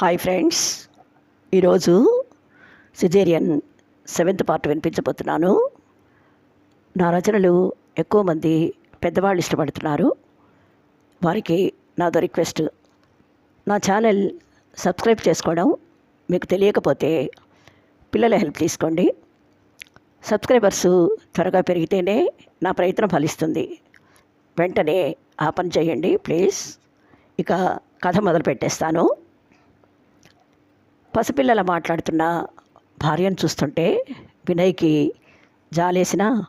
Hi friends. ఈరోజు caesarean seventh part వినిపించబోతున్నాను. నా రచనలు ఎక్కువ మంది పెద్దవాళ్ళు ఇష్టపడుతున్నారు. వారికి నాదో రిక్వెస్ట్ నా ఛానల్ సబ్స్క్రైబ్ చేసుకోవడం మీకు తెలియకపోతే పిల్లల హెల్ప్ తీసుకోండి. సబ్స్క్రైబర్స్ త్వరగా పెరిగితేనే నా ప్రయత్నం ఫలిస్తుంది. వెంటనే ఆ పని చేయండి ప్లీజ్. ఇక కథ మొదలు పెట్టేస్తాను పసిపిల్లల మాట్లాడుతున్న భార్యను చూస్తుంటే వినయ్కి జాలేసిన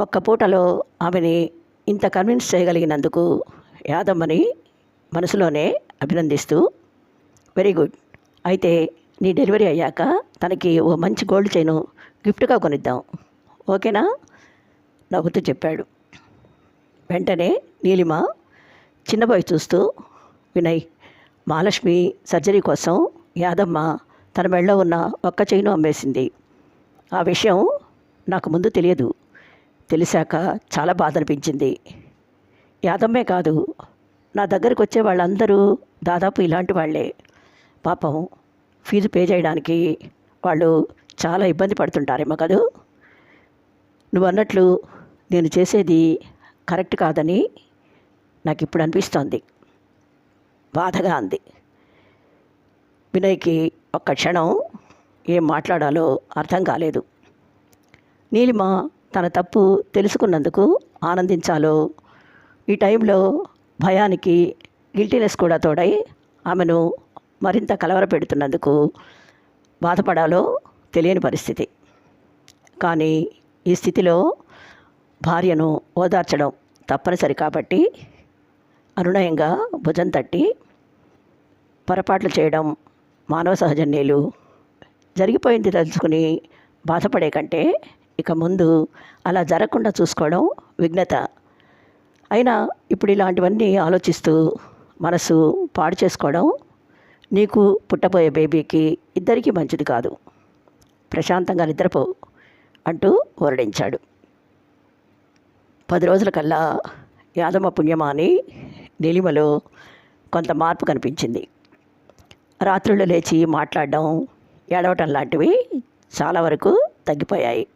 ఒక్క పూటలో ఆమెని ఇంత కన్విన్స్ చేయగలిగినందుకు యాదమ్మని మనసులోనే అభినందిస్తూ వెరీ గుడ్. అయితే నీ డెలివరీ అయ్యాక తనకి ఓ మంచి గోల్డ్ చైను గిఫ్ట్గా కొనిద్దాం. ఓకేనా? నవ్వుతూ చెప్పాడు. వెంటనే నీలిమ చిన్నబోయి చూస్తూ వినయ్ మహాలక్ష్మి సర్జరీ కోసం యాదమ్మ తన మెళ్ళో ఉన్న ఒక్క చెయ్యిను అమ్మేసింది. ఆ విషయం నాకు ముందు తెలియదు. తెలిసాక చాలా బాధ అనిపించింది యాదమ్మే కాదు నా దగ్గరికి వచ్చే వాళ్ళందరూ దాదాపు ఇలాంటి వాళ్ళే. పాపం ఫీజు పే చేయడానికి వాళ్ళు చాలా ఇబ్బంది పడుతుంటారేమో కదూ? నువ్వు అన్నట్లు నేను చేసేది కరెక్ట్ కాదని నాకు ఇప్పుడు అనిపిస్తోంది. బాధగా అంది. వినయ్కి ఒక్క క్షణం ఏం మాట్లాడాలో అర్థం కాలేదు. నీలిమ తన తప్పు తెలుసుకున్నందుకు ఆనందించాలో ఈ టైంలో భయానికి గిల్టీనెస్ కూడా తోడై ఆమెను మరింత కలవరపెడుతున్నందుకు బాధపడాలో తెలియని పరిస్థితి. కానీ ఈ స్థితిలో భార్యను ఓదార్చడం తప్పనిసరి కాబట్టి అనునయంగా భుజం తట్టి పొరపాట్లు చేయడం మానవ సహజన్యులు జరిగిపోయింది తలుచుకుని బాధపడే కంటే ఇక ముందు అలా జరగకుండా చూసుకోవడం విఘ్నత. అయినా ఇప్పుడు ఇలాంటివన్నీ ఆలోచిస్తూ మనసు పాడు చేసుకోవడం నీకు పుట్టబోయే బేబీకి ఇద్దరికీ మంచిది కాదు. ప్రశాంతంగా నిద్రపో అంటూ వర్ణించాడు. పది రోజులకల్లా యాదమ్మ పుణ్యమా అని కొంత మార్పు కనిపించింది. రాత్రులు లేచి మాట్లాడడం ఏడవటం లాంటివి చాలా వరకు తగ్గిపోయాయి.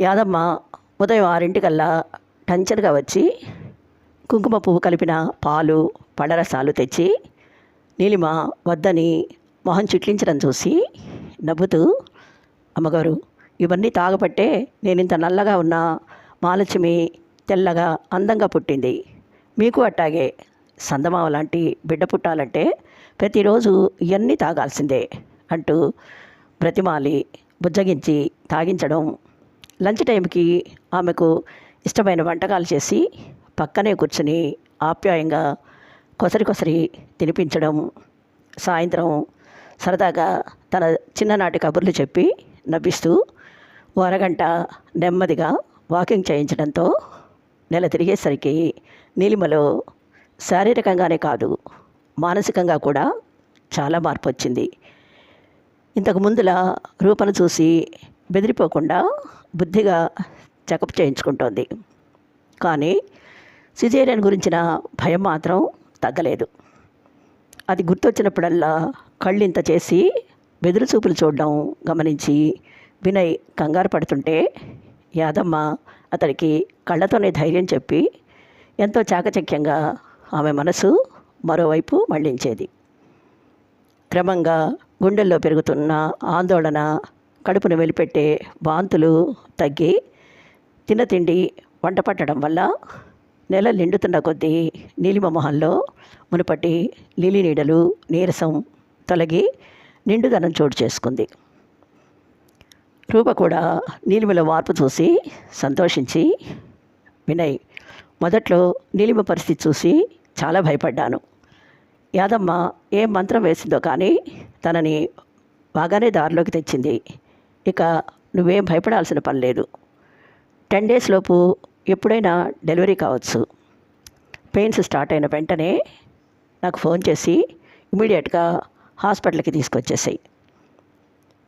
యాదమ్మ ఉదయం ఆరింటికల్లా టంచర్గా వచ్చి కుంకుమ పువ్వు కలిపిన పాలు పడరసాలు తెచ్చి నీలిమ వద్దని మొహం చిట్లించడం చూసి నవ్వుతూ అమ్మగారు ఇవన్నీ తాగబట్టే నేను ఇంత నల్లగా ఉన్న మాలక్ష్మి తెల్లగా అందంగా పుట్టింది. మీకు అట్టాగే సందమావ లాంటి బిడ్డ పుట్టాలంటే ప్రతిరోజు ఇవన్నీ తాగాల్సిందే అంటూ బ్రతిమాలి బుజ్జగించి తాగించడం. లంచ్ టైంకి ఆమెకు ఇష్టమైన వంటకాలు చేసి పక్కనే కూర్చుని ఆప్యాయంగా కొసరి కొసరి తినిపించడం. సాయంత్రం సరదాగా తన చిన్ననాటి కబుర్లు చెప్పి నవ్విస్తూ ఓ అరగంట నెమ్మదిగా వాకింగ్ చేయించడంతో నెల తిరిగేసరికి నీలిమలో శారీరకంగానే కాదు మానసికంగా కూడా చాలా మార్పు వచ్చింది ఇంతకు ముందులా రూపను చూసి బెదిరిపోకుండా బుద్ధిగా చెకప్ చేయించుకుంటోంది. కానీ సిజేరియన్ గురించిన భయం మాత్రం తగ్గలేదు. అది గుర్తొచ్చినప్పుడల్లా కళ్ళింత చేసి బెదురు చూపులు చూడడం గమనించి వినయ్ కంగారు పడుతుంటే యాదమ్మ అతడికి కళ్ళతోనే ధైర్యం చెప్పి ఎంతో చాకచక్యంగా ఆమె మనసు మరోవైపు మళ్ళించేది. క్రమంగా గుండెల్లో పెరుగుతున్న ఆందోళన కడుపును వెలిపెట్టే వాంతులు తగ్గి తిన్న తిండి వంట పట్టడం వల్ల నెల నిండుతున్న కొద్దీ నీలిమ మొహంలో మునుపటి లిలి నీడలు నీరసం తొలగి నిండుదనం చోటు చేసుకుంది. రూప కూడా నీలిమలో మార్పు చూసి సంతోషించి వినయ్ మొదట్లో నీలిమ పరిస్థితి చూసి చాలా భయపడ్డాను. యాదమ్మ ఏం మంత్రం వేసిందో కానీ తనని బాగానే దారిలోకి తెచ్చింది. ఇక నువ్వేం భయపడాల్సిన పని లేదు. టెన్ డేస్ లోపు ఎప్పుడైనా డెలివరీ కావచ్చు. పెయిన్స్ స్టార్ట్ అయిన వెంటనే నాకు ఫోన్ చేసి ఇమీడియట్గా హాస్పిటల్కి తీసుకొచ్చేసాయి.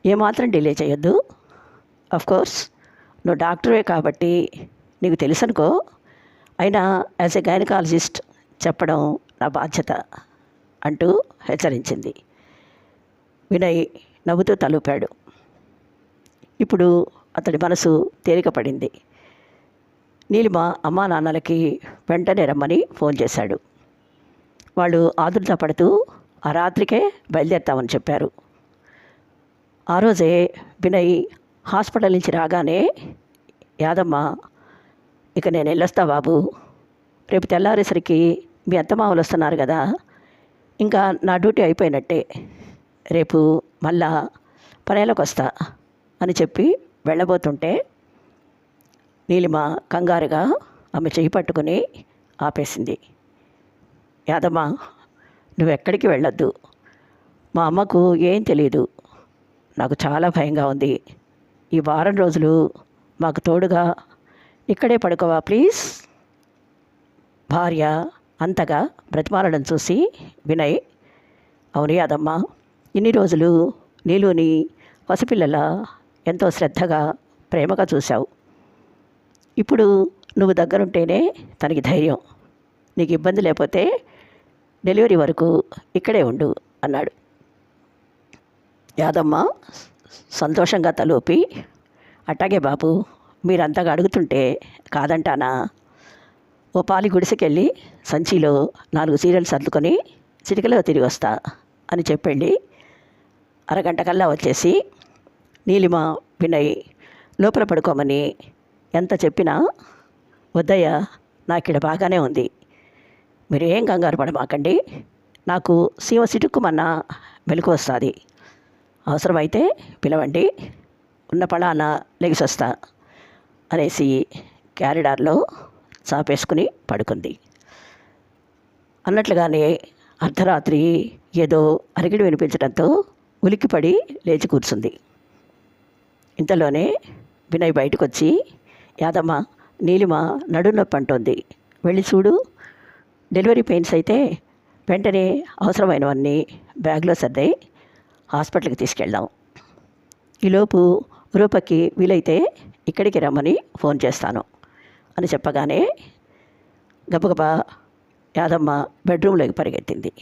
ఏమాత్రం డిలే చేయొద్దు. కోర్స్ నువ్వు డాక్టరే కాబట్టి నీకు తెలుసనుకో. అయినా యాజ్ ఎ గైనకాలజిస్ట్ చెప్పడం నా బాధ్యత. అంటూ హెచ్చరించింది. వినయ్ నవ్వుతూ తలూపాడు. ఇప్పుడు అతడి మనసు తేలికపడింది. నీలిమ అమ్మా నాన్నలకి వెంటనే రమ్మని ఫోన్ చేశాడు. వాళ్ళు ఆదుర్త పడుతూ ఆ రాత్రికే బయలుదేరుతామని చెప్పారు. ఆ రోజే వినయ్ హాస్పిటల్ నుంచి రాగానే యాదమ్మ ఇక నేను వెళ్ళొస్తా బాబు. రేపు తెల్లారేసరికి మీ అత్తమామలు వస్తున్నారు కదా. ఇంకా నా డ్యూటీ అయిపోయినట్టే. రేపు మళ్ళా పనేలోకి వస్తా అని చెప్పి వెళ్ళబోతుంటే నీలిమ కంగారుగా ఆమె చేయి పట్టుకుని ఆపేసింది. యాదమ్మ నువ్వు ఎక్కడికి వెళ్ళొద్దు. మా అమ్మకు ఏం తెలియదు నాకు చాలా భయంగా ఉంది. ఈ వారం రోజులు మాకు తోడుగా ఇక్కడే పడుకోవా ప్లీజ్? భార్య అంతగా బ్రతిమాలడం చూసి వినయ్ అవును యాదమ్మ ఇన్ని రోజులు నీలోని పసిపిల్లల ఎంతో శ్రద్ధగా ప్రేమగా చూశావు. ఇప్పుడు నువ్వు దగ్గరుంటేనే తనకి ధైర్యం. నీకు ఇబ్బంది లేకపోతే డెలివరీ వరకు ఇక్కడే ఉండు అన్నాడు. యాదమ్మ సంతోషంగా తలూపి అట్టాగే బాబు మీరంతగా అడుగుతుంటే కాదంటానా? ఓ పాలి గుడిసెకెళ్ళి సంచిలో నాలుగు సీరియల్స్ సర్దుకొని చిటికలో తిరిగి వస్తా అని చెప్పండి. అరగంట కల్లా వచ్చేసి నీలిమ వినయ్ లోపల పడుకోమని ఎంత చెప్పినా వద్దయ్య నాకిడ ఇక్కడ బాగానే ఉంది. మీరు ఏం కంగారు పడమాకండి. నాకు సీమ సిటుక్కుమన్నా వెలుకు వస్తుంది. అవసరమైతే పిలవండి. ఉన్న పళాన లెగిసొస్తా అనేసి క్యారిడార్లో చాపేసుకుని పడుకుంది. అన్నట్లుగానే అర్ధరాత్రి ఏదో అరిగిడి వినిపించడంతో ఉలిక్కిపడి లేచి కూర్చుంది. ఇంతలోనే వినయ్ బయటకు వచ్చి యాదమ్మ నీలిమ నడునొప్పి అంటోంది. వెళ్ళి చూడు. డెలివరీ పెయిన్స్ అయితే వెంటనే అవసరమైనవన్నీ బ్యాగ్లో సర్దాయి హాస్పిటల్కి తీసుకెళ్దాం. ఈలోపు రూపకి వీలైతే ఇక్కడికి రమ్మని ఫోన్ చేస్తాను. అని చెప్పగానే గబగబా యాదమ్మ బెడ్రూమ్లోకి పరిగెత్తింది.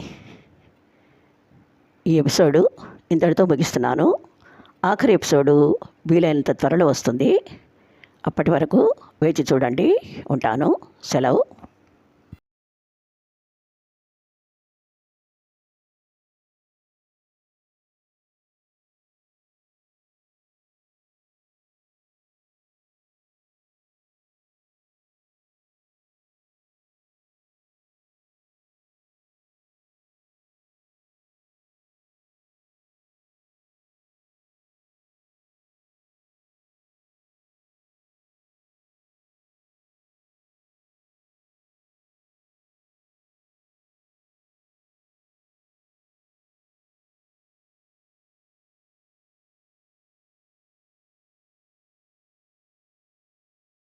ఈ ఎపిసోడు ఇంతటితో ముగిస్తున్నాను. ఆఖరి ఎపిసోడు వీలైనంత త్వరలో వస్తుంది. అప్పటి వరకు వేచి చూడండి. ఉంటాను. సెలవు.